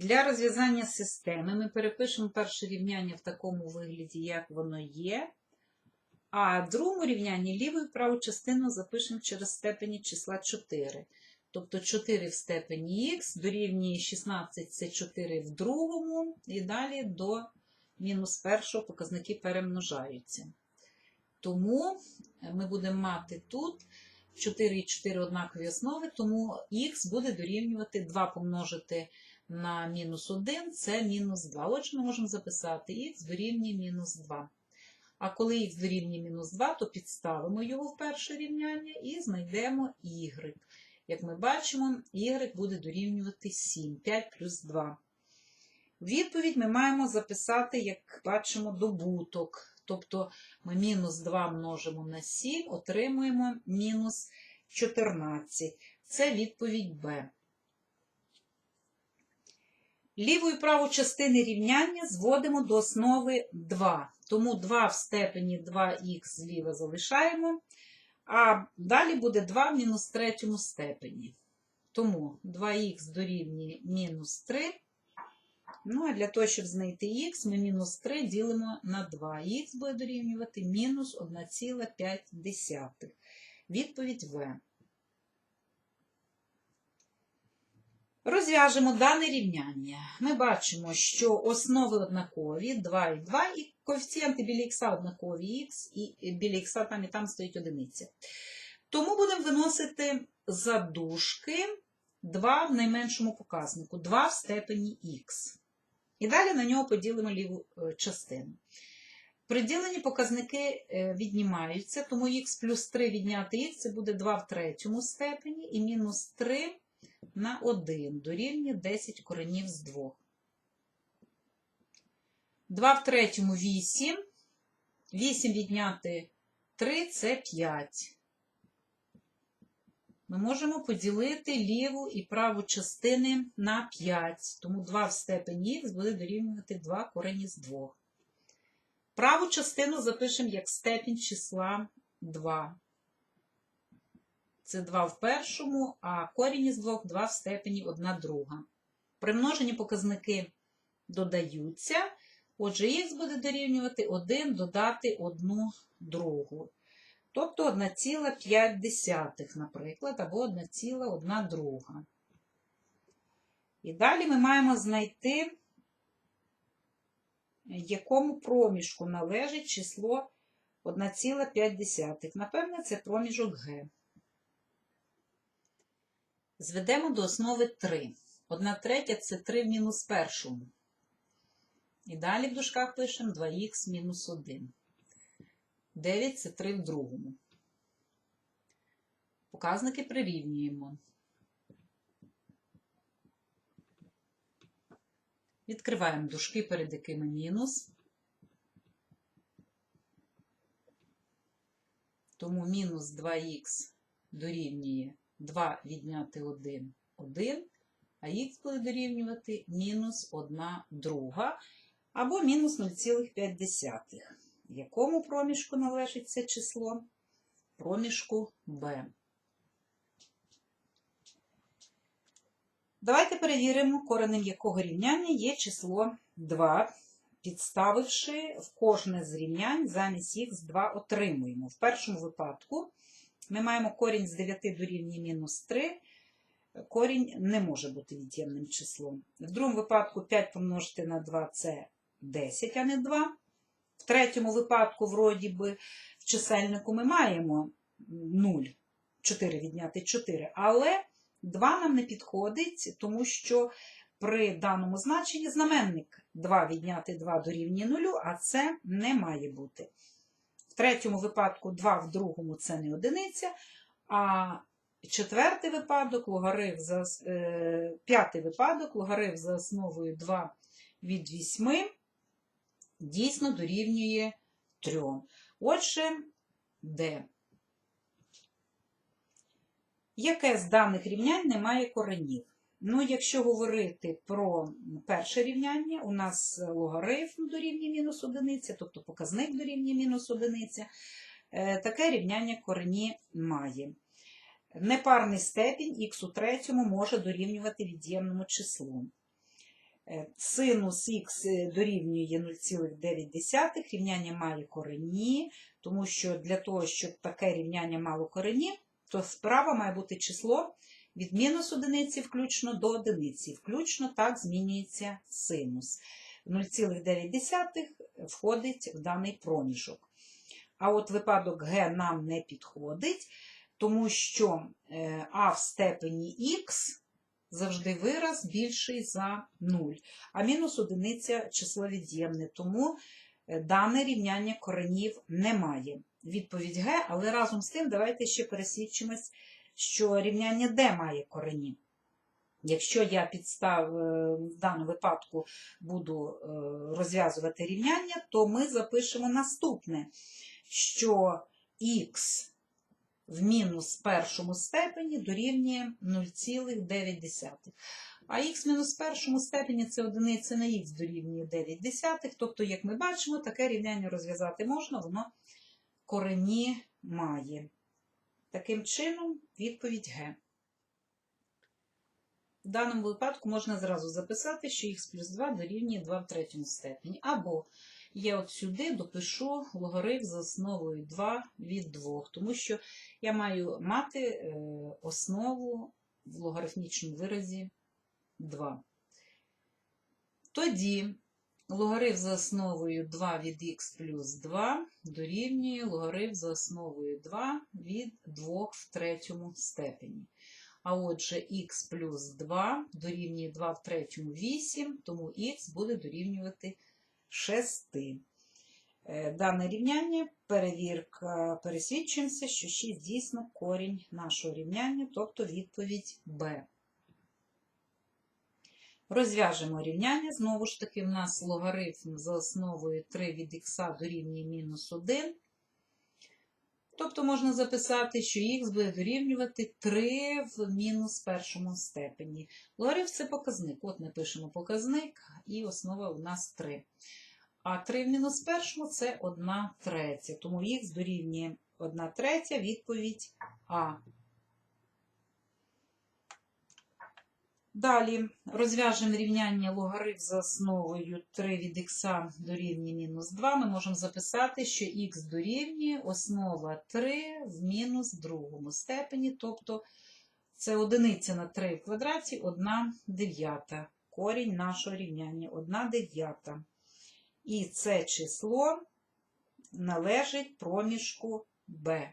Для розв'язання системи ми перепишемо перше рівняння в такому вигляді, як воно є. А другому рівнянні ліву і праву частину запишемо через степені числа 4. Тобто 4 в степені х дорівнює 16 це 4 в другому, і далі до мінус першого показники перемножаються. Тому ми будемо мати тут 4 і 4 однакові основи, тому х буде дорівнювати 2 помножити на мінус 1 це мінус 2. Отже, ми можемо записати х дорівнює мінус 2. А коли х дорівнює мінус 2, то підставимо його в перше рівняння і знайдемо y. Як ми бачимо, y буде дорівнювати 7, 5 плюс 2. Відповідь ми маємо записати, як бачимо, добуток. Тобто ми мінус 2 множимо на 7, отримуємо мінус 14. Це відповідь Б. Ліву і праву частини рівняння зводимо до основи 2. Тому 2 в степені 2х зліва залишаємо, а далі буде 2 в мінус третьому степені. Тому 2х дорівнює мінус 3. Ну, а для того, щоб знайти х, ми мінус 3 ділимо на 2. Х буде дорівнювати мінус 1,5. Відповідь В. Розв'яжемо дане рівняння. Ми бачимо, що основи однакові 2 і 2, і коефіцієнти біля х однакові х, і біля х там і там стоїть одиниця. Тому будемо виносити задушки 2 в найменшому показнику, 2 в степені х. І далі на нього поділимо ліву е, частину. Приділені показники е, віднімаються, тому х плюс 3 відняти х це буде 2 в третьому степені і мінус 3 на 1 дорівнює 10 коренів з 2. 2 в третьому 8. 8 відняти 3 це 5. Ми можемо поділити ліву і праву частини на 5. Тому 2 в степені х буде дорівнювати 2 корені з 2. Праву частину запишемо як степінь числа 2. Це 2 в першому, а корінь із 2 – 2 в степені 1 друга. Примножені показники додаються. Отже, х буде дорівнювати 1 додати 1 другу. Тобто 1,5, наприклад, або 1,1 друга. І далі ми маємо знайти, якому проміжку належить число 1,5. Напевне, це проміжок Г. Зведемо до основи 3. 1 третя це 3 в мінус першому. І далі в дужках пишемо 2х мінус 1. 9 це 3 в другому. Показники прирівнюємо. Відкриваємо дужки, перед якими мінус. Тому мінус 2х дорівнює 2 відняти 1 1, а х буде дорівнювати мінус 1 друга або мінус 0,5. Якому проміжку належить це число? Проміжку b. Давайте перевіримо, коренем якого рівняння є число 2. Підставивши в кожне з рівнянь замість х 2 отримуємо. В першому випадку ми маємо корінь з 9 дорівнює мінус 3. Корінь не може бути від'ємним числом. В другому випадку 5 помножити на 2 це 10, а не 2. В третьому випадку, вроді би, в чисельнику ми маємо 0, 4 відняти 4, але 2 нам не підходить, тому що при даному значенні знаменник 2 відняти 2 дорівнює 0, а це не має бути. Третьому випадку 2 в другому це не одиниця, а четвертий випадок, логарифм за, е, п'ятий випадок, логарифм за основою 2 від 8 дійсно дорівнює 3. Отже, Д. Яке з даних рівнянь не має коренів? Ну, якщо говорити про перше рівняння, у нас логарифм дорівнює мінус одиниця, тобто показник дорівнює мінус одиниця, е, таке рівняння корені має. Непарний степінь х у третьому може дорівнювати від'ємному числу. Е, Синус х дорівнює 0,9, рівняння має корені, тому що для того, щоб таке рівняння мало корені, то справа має бути число від мінус одиниці включно до одиниці. Включно так змінюється синус. 0,9 входить в даний проміжок. А от випадок Г нам не підходить, тому що е, А в степені х завжди вираз більший за 0, а мінус одиниця число від'ємне, тому е, дане рівняння коренів немає. Відповідь Г, але разом з тим давайте ще пересвідчимось, що рівняння Д має корені. Якщо я підстав, е, в даному випадку буду е, розв'язувати рівняння, то ми запишемо наступне, що х в мінус першому степені дорівнює 0,9. А х мінус першому степені це одиниця на х дорівнює 9 десятих. Тобто, як ми бачимо, таке рівняння розв'язати можна, воно корені має. Таким чином, відповідь Г. В даному випадку можна зразу записати, що х плюс 2 дорівнює 2 в третьому степені. Або я от сюди допишу логарифм за основою 2 від 2, тому що я маю мати е, основу в логарифмічному виразі 2. Тоді логарифм за основою 2 від х плюс 2 дорівнює логарифм за основою 2 від 2 в третьому степені. А отже, х плюс 2 дорівнює 2 в третьому 8, тому х буде дорівнювати 6. Е, Дане рівняння, перевірка, пересвідчуємося, що 6 дійсно корінь нашого рівняння, тобто відповідь Б. Розв'яжемо рівняння. Знову ж таки, в нас логарифм за основою 3 від х дорівнює мінус 1. Тобто можна записати, що х буде дорівнювати 3 в мінус першому степені. Логарифм – це показник. От ми пишемо показник, і основа у нас 3. А 3 в мінус першому – це 1 третя. Тому х дорівнює 1 третя, відповідь А. Далі розв'яжемо рівняння логарифм за основою 3 від х дорівнює мінус 2. Ми можемо записати, що х дорівнює основа 3 в мінус другому степені, тобто це одиниця на 3 в квадраті 1 дев'ята. Корінь нашого рівняння 1 дев'ята. І це число належить проміжку b.